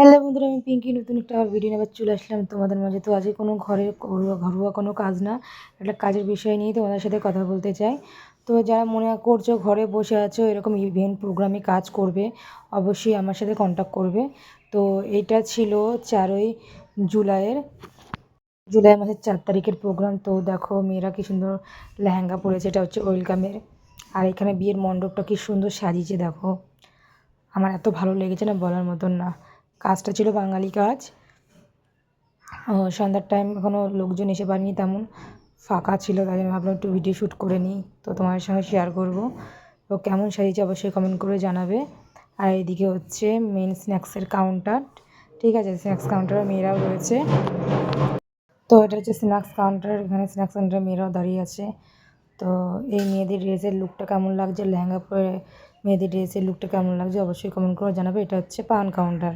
Hello বন্ধুরা, আমি পিঙ্কি, নতুন একটা ভিডিও নেবার চলে আসলাম তোমাদের মাঝে। তো আজকে কোনো ঘরের ঘরোয়া ঘরোয়া কোনো কাজ না, একটা কাজের বিষয় নিয়ে তোমাদের সাথে কথা বলতে চাই। তো যারা মনে করছ ঘরে বসে আছো, এরকম ইভেন্ট প্রোগ্রামে কাজ করবে, অবশ্যই আমার সাথে কন্ট্যাক্ট করবে। তো এটা ছিল চারই জুলাইয়ের, জুলাই মাসের চার তারিখের প্রোগ্রাম তো দেখো মেয়েরা কি সুন্দর লেহেঙ্গা পরেছে, এটা হচ্ছে ওয়েলকামের। আর এখানে বিয়ের মণ্ডপটা কি সুন্দর সাজিয়েছে, দেখো। আমার এত ভালো লেগেছে না বলার মতন না। কাজটা ছিল বাঙালি কাজ। সন্ধ্যার টাইম এখনও লোকজন এসে পারেনি, তেমন ফাঁকা ছিল, তাই জন্য ভাবলাম একটু ভিডিও শ্যুট করে নিই। তো তোমাদের সঙ্গে শেয়ার করব। তো কেমন সাজিয়েছে অবশ্যই কমেন্ট করে জানাবে। আর এদিকে হচ্ছে মেন স্ন্যাক্সের কাউন্টার ঠিক আছে স্ন্যাক্স কাউন্টারে মেয়েরাও রয়েছে। তো এটা হচ্ছে স্ন্যাক্স কাউন্টার এখানে স্ন্যাক্স কাউন্টারে মেয়েরাও দাঁড়িয়ে আছে। তো এই মেয়েদের ড্রেসের লুকটা কেমন লাগছে? লেহেঙ্গা পরে মেয়েদের ড্রেসের লুকটা কেমন লাগছে? অবশ্যই কমেন্ট করে জানাবে। এটা হচ্ছে পান কাউন্টার